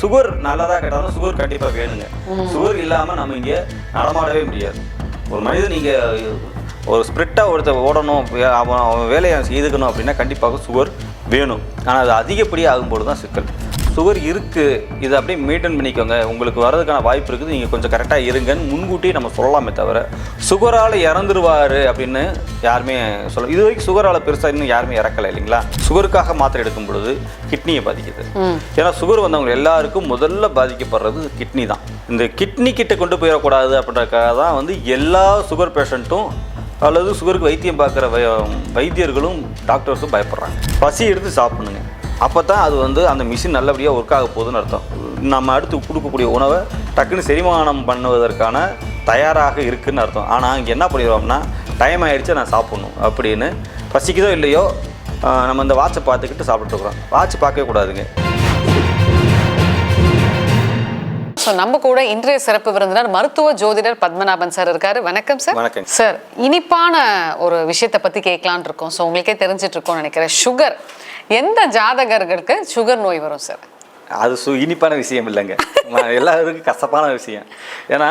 Sugar நல்லதா கேட்டாலும் sugar கண்டிப்பாக வேணுங்க. சுகர் இல்லாமல் நம்ம இங்கே நடமாடவே முடியாது. ஒரு மனிதன் நீங்கள் ஒரு ஸ்பிரிட்டாக ஒருத்தர் ஓடணும் அவன் அவன் வேலையை செய்துக்கணும் அப்படின்னா கண்டிப்பாக சுகர் வேணும். ஆனால் அது அதிகப்படியாக ஆகும்போது தான் சிக்கல். சுகர் இருக்குது இதை அப்படியே மெயின்டைன் பண்ணிக்கோங்க. உங்களுக்கு வர்றதுக்கான வாய்ப்பு இருக்குது. நீங்கள் கொஞ்சம் கரெக்டாக இருங்கன்னு முன்கூட்டியே நம்ம சொல்லலாமே தவிர சுகரால் இறந்துருவார் அப்படின்னு யாருமே சொல்ல இது வரைக்கும் சுகரால் பெருசாக இன்னும் யாருமே இறக்கலை இல்லைங்களா? சுகருக்காக மாத்திரை எடுக்கும் பொழுது கிட்னியை பாதிக்குது. ஏன்னா சுகர் வந்தவங்க எல்லாருக்கும் முதல்ல பாதிக்கப்படுறது கிட்னி தான். இந்த கிட்னி கிட்ட கொண்டு போயிடக்கூடாது அப்படின்றக்காக தான் வந்து எல்லா சுகர் பேஷண்ட்டும் அல்லது சுகருக்கு வைத்தியம் பார்க்குற வைத்தியர்களும் டாக்டர்ஸும் பயப்படுறாங்க. பசி எடுத்து சாப்பிடணுங்க. அப்போ தான் அது வந்து அந்த மிஷின் நல்லபடியாக ஒர்க் ஆக போகுதுன்னு அர்த்தம். நம்ம அடுத்து கொடுக்கக்கூடிய உணவை டக்குன்னு செரிமானம் பண்ணுவதற்கான தயாராக இருக்குன்னு அர்த்தம். ஆனால் இங்கே என்ன பண்ணிடுவோம்னா டைம் ஆயிடுச்சு நான் சாப்பிட்ணும் அப்படின்னு பசிக்குதோ இல்லையோ நம்ம இந்த வாட்சை பார்த்துக்கிட்டு சாப்பிட்டுருக்குறோம் வாட்ச் பார்க்கவே கூடாதுங்க. ஸோ நம்ம கூட இன்றைய சிறப்பு விருந்தினர் மருத்துவ ஜோதிடர் பத்மநாபன் சார் இருக்காரு. வணக்கம் சார் வணக்கம். சார் இனிப்பான ஒரு விஷயத்தை பத்தி கேட்கலான் இருக்கோம். ஸோ உங்களுக்கே தெரிஞ்சிட்டு இருக்கோம்னு நினைக்கிறேன். சுகர் எந்த ஜாதகர்களுக்கு சுகர் நோய் வரும் சார் அது சு இனிப்பான விஷயம் இல்லைங்க. எல்லாருக்கும் கசப்பான விஷயம். ஏன்னா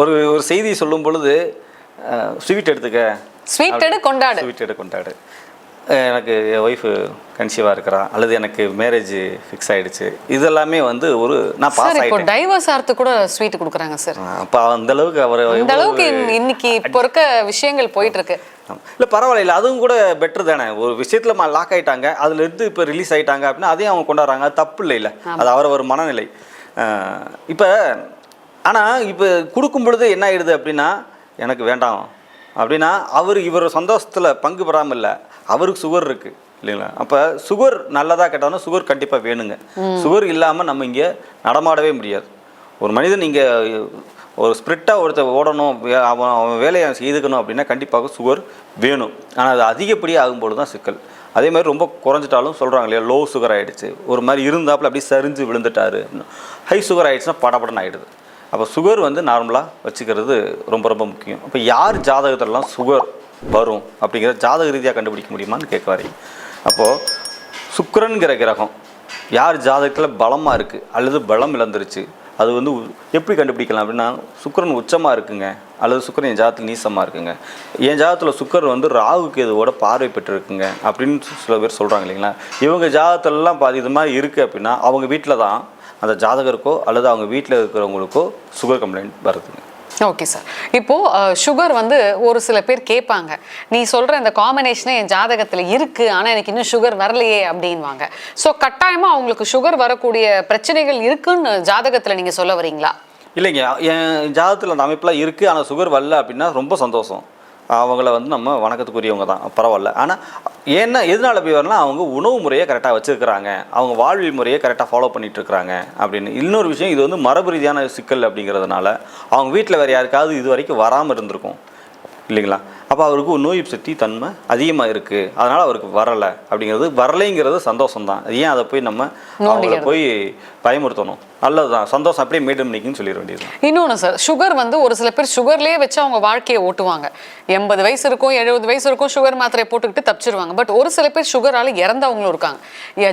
ஒரு ஒரு செய்தி சொல்லும் பொழுது ஸ்வீட் எடுத்துக்க. ஸ்வீட் எடு கொண்டாடு. ஸ்வீட் எடு கொண்டாடு. எனக்கு என் ஒய்ஃபு கன்சீவாக இருக்கிறா. அல்லது எனக்கு மேரேஜ் ஃபிக்ஸ் ஆயிடுச்சு. இதெல்லாமே வந்து ஒரு நான் பாஸ் இப்போ டைவர்ஸ் ஆகிறதுக்கு கூட ஸ்வீட் கொடுக்குறாங்க சார் அப்போ அந்த அளவுக்கு அவர் இந்த அளவுக்கு இன்ன- இன்னைக்கு இப்போ இருக்க விஷயங்கள் போயிட்டு இருக்கு இல்லை பரவாயில்ல அதுவும் கூட பெட்டர் தானே. ஒரு விஷயத்தில் லாக் ஆயிட்டாங்க. அதுல இருந்து இப்போ ரிலீஸ் ஆயிட்டாங்க அப்படின்னா அதையும் அவங்க கொண்டாடுறாங்க. அது தப்பு இல்லை இல்லை. அது அவரவர் மனநிலை. இப்போ ஆனால் இப்போ கொடுக்கும் பொழுது என்ன ஆயிடுது அப்படின்னா எனக்கு வேண்டாம். அப்படின்னா அவர் இவர் சந்தோஷத்தில் பங்கு பெறாமல் இல்லை. அவருக்கு சுகர் இருக்கு இல்லைங்களா? அப்போ சுகர் நல்லதா கேட்டாலும் சுகர் கண்டிப்பாக வேணுங்க. சுகர் இல்லாமல் நம்ம இங்கே நடமாடவே முடியாது. ஒரு மனிதன் இங்கே ஒரு ஸ்பிரிட்டாக ஒருத்தர் ஓடணும் அவன் அவன் வேலையை செய்துக்கணும் அப்படின்னா கண்டிப்பாக சுகர் வேணும். ஆனால் அது அதிகப்படியாக ஆகும்போது தான் சிக்கல். அதே மாதிரி ரொம்ப குறைஞ்சிட்டாலும் சொல்கிறாங்க இல்லையா லோ சுகர் ஆகிடுச்சு ஒரு மாதிரி இருந்தாப்புல அப்படியே சரிஞ்சு விழுந்துட்டாரு. ஹை சுகர் ஆகிடுச்சுன்னா படபடன்னு ஆகிடுது அப்போ சுகர் வந்து நார்மலாக வச்சுக்கிறது ரொம்ப ரொம்ப முக்கியம். அப்போ யார் ஜாதகத்திலலாம் சுகர் வரும் அப்படிங்கிற ஜாதக ரீதியாக கண்டுபிடிக்க முடியுமான்னு கேட்க வரீங்க அப்போது சுக்கிரன்கிற கிரகம் யார் ஜாதகத்தில் பலமாக இருக்குது அல்லது பலம் இழந்துருச்சு அது வந்து எப்படி கண்டுபிடிக்கலாம் அப்படின்னா சுக்கரன் உச்சமாக இருக்குங்க அல்லது சுக்கரன் என் ஜாதத்தில் நீசமாக இருக்குங்க. என் ஜாதகத்தில் சுக்கரன் வந்து ராகுக்கு இதுவோட பார்வை பெற்றிருக்குங்க அப்படின்னு சில பேர் சொல்கிறாங்க இல்லைங்களா? இவங்க ஜாதகத்திலலாம் பாதி இது மாதிரி இருக்குது அப்படின்னா அவங்க வீட்டில் தான் அந்த ஜாதகருக்கோ அல்லது அவங்க வீட்டில் இருக்கிறவங்களுக்கோ சுகர் கம்ப்ளைண்ட் வருதுங்க. ஓகே சார் இப்போது சுகர் வந்து ஒரு சில பேர் கேட்பாங்க. நீ சொல்கிற இந்த காம்பினேஷனே என் ஜாதகத்தில் இருக்குது ஆனால் எனக்கு இன்னும் சுகர் வரலையே அப்படின்வாங்க. ஸோ கட்டாயமாக அவங்களுக்கு சுகர் வரக்கூடிய பிரச்சனைகள் இருக்குன்னு ஜாதகத்தில் நீங்கள் சொல்ல வரீங்களா? இல்லைங்க. என் ஜாதகத்தில் அந்த அமைப்பெலாம் இருக்குது ஆனால் சுகர் வரல அப்படின்னா ரொம்ப சந்தோஷம். அவங்கள வந்து நம்ம வணக்கத்துக்குரியவங்க தான். பரவாயில்ல. ஆனால் ஏன்னா எதனால போய் வரலாம் அவங்க உணவு முறையை கரெக்டாக வச்சுருக்கிறாங்க. அவங்க வாழ்வியல் முறையை கரெக்டாக ஃபாலோ பண்ணிட்டு இருக்கிறாங்க அப்படின்னு. இன்னொரு விஷயம் இது வந்து மரபு ரீதியான சிக்கல் அப்படிங்கிறதுனால அவங்க வீட்டில் வேறு யாருக்காவது இது வரைக்கும் வராமல் இருந்திருக்கும். இல்லைங்களா? அப்போ அவருக்கு நோய் சக்தி தன்மை அதிகமாக இருக்குது அதனால் அவருக்கு வரலை. அப்படிங்கிறது வரலைங்கிறது சந்தோஷம் தான் ஏன் அதை போய் நம்ம அவங்கள. போய் பயமுறுத்தணும்? நல்லதுதான். சந்தோஷம் அப்படியே மெயின்டைன் பண்ணிக்கன்னு சொல்லிட வேண்டியது இன்னொன்று சார் சுகர் வந்து ஒரு சில பேர் சுகர்லேயே வச்சு அவங்க வாழ்க்கையை ஓட்டுவாங்க. எண்பது வயசு இருக்கும் எழுபது வயசு இருக்கும் சுகர் மாத்திரையை போட்டுக்கிட்டு தப்பிச்சிருவாங்க. பட் ஒரு சில பேர் சுகரால் இறந்தவங்களும் இருக்காங்க.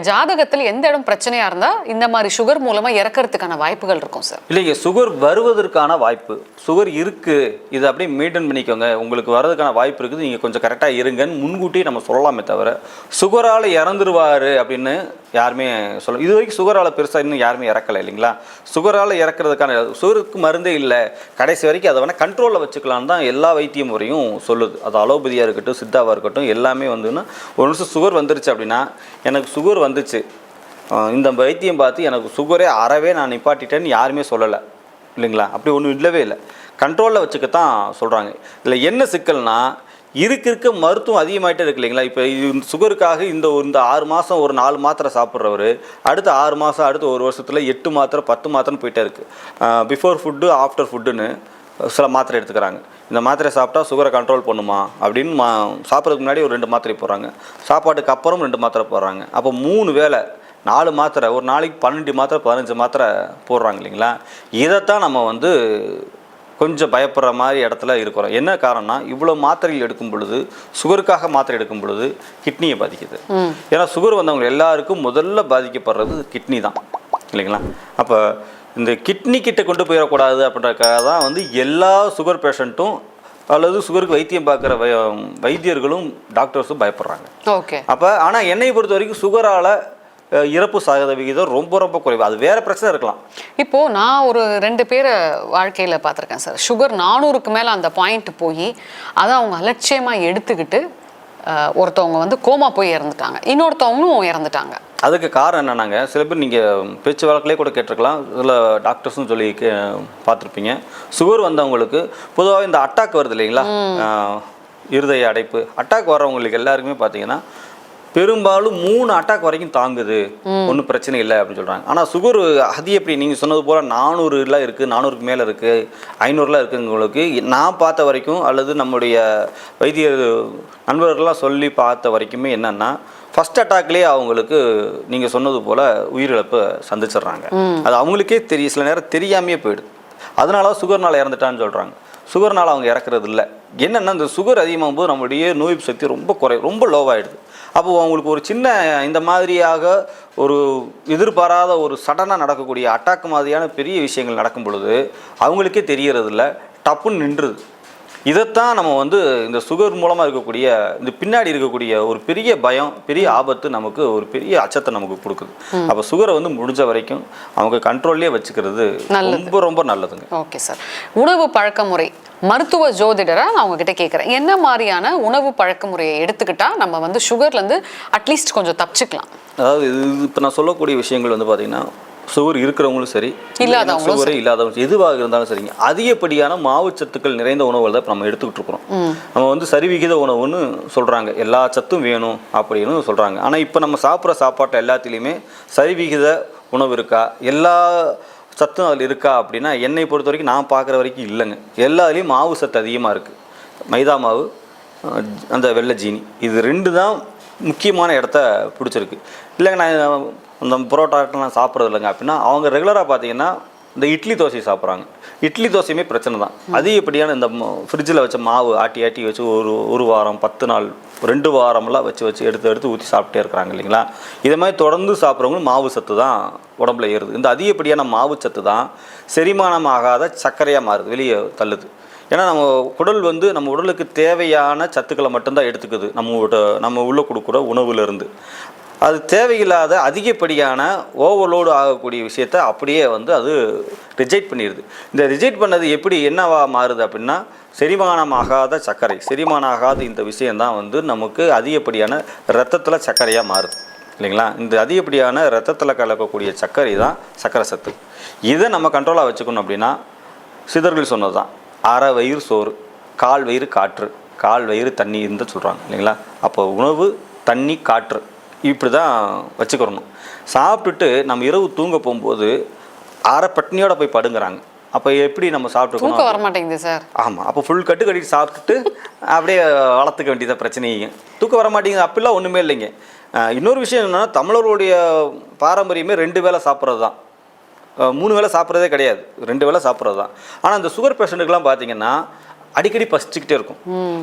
ஜாதகத்தில் எந்த இடம் பிரச்சனையா இருந்தா இந்த மாதிரி சுகர் மூலமா இறக்கறதுக்கான வாய்ப்புகள் இருக்கும் சார் இல்லைங்க சுகர் வருவதற்கான வாய்ப்பு. சுகர் இருக்குது இதை அப்படியே மெயின்டைன் பண்ணிக்கோங்க. உங்களுக்கு வர்றதுக்கான வாய்ப்பு இருக்குது. நீங்கள் கொஞ்சம் கரெக்டாக இருங்கன்னு முன்கூட்டியே நம்ம சொல்லலாமே தவிர சுகரால் இறந்துருவார் அப்படின்னு யாருமே சொல்ல இது வரைக்கும் சுகரால் பெருசாக இன்னும் யாருமே இறக்கலை இல்லைங்களா? சுகரால் இறக்குறதுக்கான சுகருக்கு மருந்தே இல்லை. கடைசி வரைக்கும் அதை வேணால் கண்ட்ரோலில் வச்சுக்கலான்னு தான் எல்லா வைத்திய முறையும் சொல்லுது. அது அலோபதியாக இருக்கட்டும் சித்தாவாக இருக்கட்டும் எல்லாமே வந்துன்னா ஒரு நிமிஷம் சுகர் வந்துருச்சு அப்படின்னா எனக்கு சுகர் வந்துச்சு. இந்த வைத்தியம் பார்த்து எனக்கு சுகரே அறவே நான் நிப்பாட்டிட்டேன்னு யாருமே சொல்லலை. இல்லைங்களா? அப்படி ஒன்றும் இல்லவே இல்லை. கண்ட்ரோலில் வச்சுக்கத்தான் சொல்கிறாங்க இதில் என்ன சிக்கல்னால் இருக்க இருக்க மருத்துவம் அதிகமாகிட்டே இருக்கு இல்லைங்களா? இப்போ இது சுகருக்காக இந்த ஒரு- இந்த ஆறு மாதம் ஒரு நாலு மாத்திரை சாப்பிட்றவர் அடுத்த ஆறு மாதம் அடுத்த ஒரு வருஷத்தில் எட்டு மாத்திரை பத்து மாத்திரைன்னு போயிட்டே இருக்குது பிஃபோர் ஃபுட்டு ஆஃப்டர் ஃபுட்டுன்னு சில மாத்திரை எடுத்துக்கிறாங்க. இந்த மாத்திரை சாப்பிட்டா சுகரை கண்ட்ரோல் பண்ணுமா? அப்படின்னு மா சாப்பிட்றதுக்கு முன்னாடி ஒரு ரெண்டு மாத்திரை போடுறாங்க. சாப்பாட்டுக்கு அப்புறம் ரெண்டு மாத்திரை போடுறாங்க. அப்போ மூணு வேளை நாலு மாத்திரை ஒரு நாளைக்கு பன்னெண்டு மாத்திரை பதினஞ்சு மாத்திரை போடுறாங்க இல்லைங்களா? இதைத்தான் நம்ம வந்து கொஞ்சம் பயப்படுற மாதிரி இடத்துல இருக்கிறோம். என்ன காரணம்னா இவ்வளோ மாத்திரைகள் எடுக்கும் பொழுது சுகருக்காக மாத்திரை எடுக்கும் பொழுது கிட்னியை பாதிக்குது. ஏன்னா சுகர் வந்தவங்க எல்லாருக்கும் முதல்ல பாதிக்கப்படுறது கிட்னி தான். இல்லைங்களா? அப்போ இந்த கிட்னி கிட்ட கொண்டு போயிடக்கூடாது அப்படின்றக்காக தான் வந்து எல்லா சுகர் பேஷண்ட்டும் அல்லது சுகருக்கு வைத்தியம் பார்க்குற வை வைத்தியர்களும் டாக்டர்ஸும் பயப்படுறாங்க. ஓகே. அப்போ ஆனால் என்னை பொறுத்த வரைக்கும் சுகரால் இறப்பு சதவீதம் விகிதம் ரொம்ப ரொம்ப குறைவு. அது வேற பிரச்சனை இருக்கலாம். இப்போ நான் ஒரு ரெண்டு பேரை வாழ்க்கையில பார்த்துருக்கேன் சார். சுகர் நானூறுக்கு மேல அந்த பாயிண்ட் போய் அதை அவங்க அலட்சியமா எடுத்துக்கிட்டு ஒருத்தவங்க வந்து கோமா போய் இறந்துட்டாங்க. இன்னொருத்தவங்களும் இறந்துட்டாங்க. அதுக்கு காரணம் என்னன்னாங்க? சில பேர் நீங்கள் பேச்சு வழக்கிலே கூட கேட்டிருக்கலாம். சில டாக்டர்ஸும் சொல்லி பார்த்துருப்பீங்க. சுகர் வந்தவங்களுக்கு பொதுவாக இந்த அட்டாக் வருது இல்லைங்களா? இருதய அடைப்பு. அட்டாக் வர்றவங்களுக்கு எல்லாருக்குமே பார்த்தீங்கன்னா பெரும்பாலும் மூணு அட்டாக் வரைக்கும் தாங்குது. ஒன்றும் பிரச்சனை இல்லை அப்படின்னு சொல்கிறாங்க ஆனால் சுகர் அது எப்படி நீங்கள் சொன்னது போல் நானூறுலாம் இருக்குது நானூறுக்கு மேலே இருக்குது ஐநூறுலாம் இருக்குங்களுக்கு நான் பார்த்த வரைக்கும் அல்லது நம்முடைய வைத்திய நண்பர்கள்லாம் சொல்லி பார்த்த வரைக்குமே என்னென்னா ஃபர்ஸ்ட் அட்டாக்லேயே அவங்களுக்கு நீங்கள் சொன்னது போல் உயிரிழப்பை சந்திச்சிடுறாங்க. அது அவங்களுக்கே தெரியும் சில நேரம் தெரியாமையே போயிடுது. அதனால சுகர்னால் இறந்துட்டான்னு சொல்கிறாங்க சுகர்னால் அவங்க இறக்குறது இல்லை. என்னென்னா இந்த சுகர் அதிகமாகும் போது நம்மளுடைய நோய் சக்தி ரொம்ப குறை ரொம்ப லோவாகிடுது அப்போது அவங்களுக்கு ஒரு சின்ன இந்த மாதிரியாக ஒரு எதிர்பாராத ஒரு சடனாக நடக்கக்கூடிய அட்டாக் மாதிரியான பெரிய விஷயங்கள் நடக்கும் பொழுது அவங்களுக்கே தெரியறதில்ல. டப்புன்னு நின்றுது. இதைத்தான் நம்ம வந்து இந்த சுகர் மூலமாக இருக்கக்கூடிய இந்த பின்னாடி இருக்கக்கூடிய ஒரு பெரிய பயம் பெரிய ஆபத்து நமக்கு ஒரு பெரிய அச்சத்தை நமக்கு கொடுக்குது. அப்போ சுகரை வந்து முடிஞ்ச வரைக்கும் அவங்க கண்ட்ரோல்லே வச்சுக்கிறது நல்லது. ரொம்ப ரொம்ப நல்லதுங்க. Okay sir. உணவு பழக்க முறை மருத்துவ ஜோதிடரா நான் உங்ககிட்ட கேட்குறேன் என்ன மாதிரியான உணவு பழக்க முறையை எடுத்துக்கிட்டா நம்ம வந்து சுகர்ல இருந்து அட்லீஸ்ட் கொஞ்சம் தப்பிச்சுக்கலாம்? அதாவது இது இப்போ நான் சொல்லக்கூடிய விஷயங்கள் வந்து பார்த்தீங்கன்னா சுகர் இருக்கிறவங்களும் சரி இல்லாதவங்களும் சுகரே இல்லாதவங்க எதுவாக இருந்தாலும் சரிங்க அதிகப்படியான மாவுச்சத்துக்கள் நிறைந்த உணவுகள் தான் நம்ம எடுத்துக்கிட்டு இருக்கிறோம். நம்ம வந்து சரிவிகித உணவுன்னு சொல்கிறாங்க எல்லா சத்தும் வேணும் அப்படின்னு சொல்கிறாங்க ஆனால் இப்போ நம்ம சாப்பிட்ற சாப்பாட்டு எல்லாத்துலேயுமே சரிவிகித உணவு இருக்கா? எல்லா சத்தும் அதில் இருக்கா அப்படின்னா என்னை பொறுத்த வரைக்கும் நான் பார்க்குற வரைக்கும் இல்லைங்க. எல்லாத்துலேயும் மாவு சத்து அதிகமாக இருக்குது மைதா மாவு அந்த வெள்ளை ஜீனி இது ரெண்டு தான் முக்கியமான இடத்த பிடிச்சிருக்கு. இல்லைங்க நான் அந்த புரோட்டாட்டெலாம் சாப்பிட்றது இல்லைங்க அப்படின்னா அவங்க ரெகுலராக பார்த்தீங்கன்னா இந்த இட்லி தோசை சாப்பிட்றாங்க. இட்லி தோசையுமே பிரச்சனை தான். அதிகப்படியான இந்த ஃப்ரிட்ஜில் வச்ச மாவு ஆட்டி ஆட்டி வச்சு ஒரு ஒரு வாரம் பத்து நாள் ரெண்டு வாரம்லாம் வச்சு வச்சு எடுத்து எடுத்து ஊற்றி சாப்பிட்டே இருக்கிறாங்க இல்லைங்களா? இதை மாதிரி தொடர்ந்து சாப்பிட்றவங்க மாவு சத்து தான் உடம்புல ஏறுது. இந்த அதிகப்படியான மாவு சத்து தான் செரிமானம் ஆகாத சர்க்கரையாக மாறுது வெளியே தள்ளுது. ஏன்னா நம்ம குடல் வந்து நம்ம உடலுக்கு தேவையான சத்துக்களை மட்டும்தான் எடுத்துக்குது. நம்ம நம்ம உள்ள கொடுக்குற உணவுலேருந்து அது தேவையில்லாத அதிகப்படியான ஓவர்லோடு ஆகக்கூடிய விஷயத்த அப்படியே வந்து அது ரிஜெக்ட் பண்ணிடுது இந்த ரிஜெக்ட் பண்ணது எப்படி என்னவா மாறுது அப்படின்னா செரிமானமாகாத சர்க்கரை. செரிமானம் ஆகாத இந்த விஷயந்தான் வந்து நமக்கு அதிகப்படியான ரத்தத்தில் சர்க்கரையாக மாறுது. இல்லைங்களா? இந்த அதிகப்படியான ரத்தத்தில் கலக்கக்கூடிய சர்க்கரை தான் சர்க்கரை சத்து. இதை நம்ம கண்ட்ரோலாக வச்சுக்கணும் அப்படின்னா சிதர்கள் சொன்னது தான் அரை வயிறு சோறு கால் வயிறு காற்று. கால் வயிறு தண்ணி இருந்து சொல்கிறாங்க இல்லைங்களா? அப்போ உணவு தண்ணி காற்று. இப்படி தான் வச்சுக்கிறணும். சாப்பிட்டுட்டு நம்ம இரவு தூங்க போகும்போது அரை பட்னியோட போய் படுங்குறாங்க. அப்போ எப்படி நம்ம தூக்கம் வர மாட்டேங்குது சார். ஆமாம் அப்போ ஃபுல் கட்டு கட்டிட்டு சாப்பிட்டுட்டு அப்படியே வளர்த்துக்க வேண்டியதை பிரச்சனைங்க. தூக்கம் வர மாட்டேங்குது அப்படிலாம் ஒன்றுமே இல்லைங்க. இன்னொரு விஷயம் என்னென்னா தமிழர்களுடைய பாரம்பரியமே ரெண்டு வேளை சாப்பிட்றது தான் மூணு வேளை சாப்பிட்றதே கிடையாது. ரெண்டு வேளை சாப்பிட்றது தான் ஆனால் இந்த சுகர் பேஷண்ட்டுக்கெலாம் பார்த்தீங்கன்னா அடிக்கடி பசிச்சுக்கிட்டே இருக்கும்.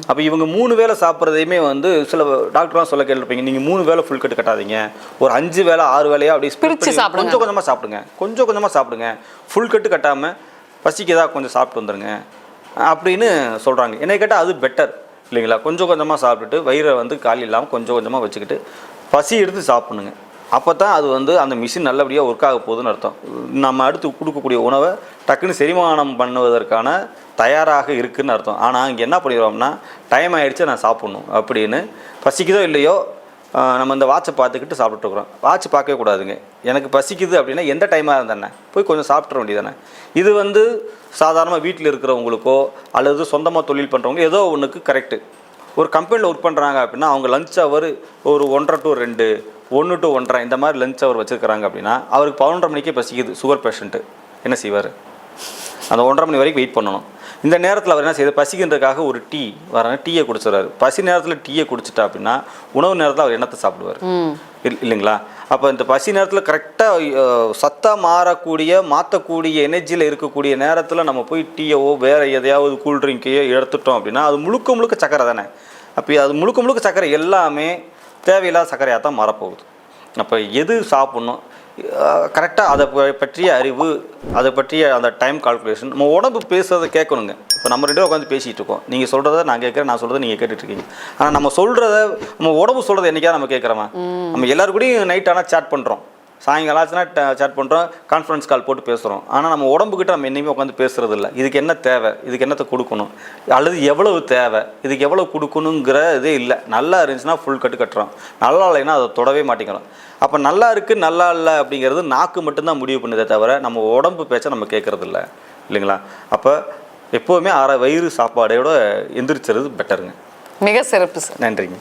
அப்போ இவங்க மூணு வேளை சாப்பிட்றதையுமே வந்து சில டாக்டர்லாம் சொல்ல கேட்டிருப்பீங்க நீங்கள் மூணு வேளை ஃபுல் கட்டு கட்டாதீங்க. ஒரு அஞ்சு வேளை ஆறு வேலையா அப்படி பண்ணி சாப்பிடுங்க. கொஞ்சம் கொஞ்சமாக சாப்பிடுங்க. கொஞ்சம் கொஞ்சமாக சாப்பிடுங்க. ஃபுல் கட்டு கட்டாமல் பசிக்குதா கொஞ்சம் சாப்பிட்டு வந்துருங்க. அப்படின்னு சொல்கிறாங்க என்னை கேட்டால் அது பெட்டர் இல்லைங்களா? கொஞ்சம் கொஞ்சமாக சாப்பிட்டுட்டு வயிறை வந்து காலி இல்லாமல் கொஞ்சம் கொஞ்சமாக வச்சுக்கிட்டு பசி எடுத்து சாப்பிடணுங்க. அப்போ தான் அது வந்து அந்த மிஷின் நல்லபடியாக ஒர்க் ஆக போகுதுன்னு அர்த்தம். நம்ம அடுத்து கொடுக்கக்கூடிய உணவை டக்குன்னு செரிமானம் பண்ணுவதற்கான தயாராக இருக்குன்னு அர்த்தம். ஆனால் இங்கே என்ன பண்ணிடுவோம்னா டைம் ஆகிடுச்சு நான் சாப்பிட்ணும் அப்படின்னு. பசிக்குதோ இல்லையோ நம்ம இந்த வாட்சை பார்த்துக்கிட்டு சாப்பிட்டுருக்குறோம் வாட்ச் பார்க்கவே கூடாதுங்க. எனக்கு பசிக்குது அப்படின்னா எந்த டைமாக இருந்தானே? போய் கொஞ்சம் சாப்பிட்ற வேண்டியதானே இது வந்து சாதாரணமாக வீட்டில் இருக்கிறவங்களுக்கோ அல்லது சொந்தமாக தொழில் பண்ணுறவங்க ஏதோ ஒன்றுக்கு கரெக்டு ஒரு கம்பெனியில் ஒர்க் பண்ணுறாங்க அப்படின்னா அவங்க லஞ்ச் ஹவர் ஒரு ஒன்றரை டு ரெண்டு ஒன்று டு ஒன்றரை இந்த மாதிரி லஞ்ச் ஹவர் வச்சுருக்கிறாங்க அப்படின்னா அவருக்கு பதினொன்றரை மணிக்கே பசிக்குது சுகர் பேஷண்ட்டு என்ன செய்வார்? அந்த ஒன்றரை மணி வரைக்கும் வெயிட் பண்ணணும். இந்த நேரத்தில் அவர் என்ன செய்யுது பசிக்கின்றதுக்காக ஒரு டீ வர டீயை குடிச்சிடுறாரு. பசி நேரத்தில் டீயை குடிச்சிட்டா அப்படின்னா உணவு நேரத்தில் அவர் என்னத்தை சாப்பிடுவார்? இல்- இல்லைங்களா? அப்போ இந்த பசி நேரத்தில் கரெக்டாக சத்தாக மாறக்கூடிய மாற்றக்கூடிய எனர்ஜியில் இருக்கக்கூடிய நேரத்தில் நம்ம போய் டீயவோ வேறு எதையாவது கூல் ட்ரிங்கையோ எடுத்துட்டோம் அப்படின்னா அது முழுக்க முழுக்க சக்கரை தானே. அப்போ அது முழுக்க முழுக்க சக்கரை எல்லாமே தேவையில்லாத சர்க்கரையாக தான் மாறப்போகுது. அப்போ எது சாப்பிட்ணும்? கரெக்டாக அதை பற்றிய அறிவு அதை பற்றிய அந்த டைம் கால்குலேஷன் நம்ம உடம்பு பேசுறதை கேட்கணுங்க. இப்போ நம்ம ரெண்டு உட்காந்து பேசிகிட்டு இருக்கோம். நீங்கள் சொல்கிறத நான் கேட்குறேன் நான் சொல்கிறத நீங்கள் கேட்டுட்டு இருக்கீங்க. ஆனால் நம்ம சொல்கிறத நம்ம உடம்பு சொல்கிறத என்னைக்காவது நம்ம கேட்குறோமா? நம்ம எல்லாரு கூடயும் நைட் ஆனால் சேட் பண்ணுறோம் சாயங்காலம் ஆச்சுன்னா சேட் பண்ணுறோம் கான்ஃபரன்ஸ் கால் போட்டு பேசுகிறோம் ஆனால் நம்ம உடம்புக்கிட்ட நம்ம என்னையுமே உட்காந்து பேசுறது இல்லை இதுக்கு என்ன தேவை? இதுக்கு என்னத்தை கொடுக்கணும்? அல்லது எவ்வளவு தேவை? இதுக்கு எவ்வளவு கொடுக்கணுங்கிற இதே இல்லை. நல்லா இருந்துச்சுன்னா ஃபுல் கட்டு கட்டுறோம். நல்லா இல்லைன்னா அதை தொடவே மாட்டேங்கிறோம். அப்போ நல்லா இருக்குது நல்லா இல்லை அப்படிங்கிறது நாக்கு மட்டும்தான் முடிவு பண்ணுதே தவிர நம்ம உடம்பு பேச்சை நம்ம கேட்கறது இல்லை இல்லைங்களா? அப்போ எப்போவுமே அரை வயிறு சாப்பாடையோட எந்திரிச்சிறது பெட்டருங்க மிக சிறப்பு சார் நன்றிங்க.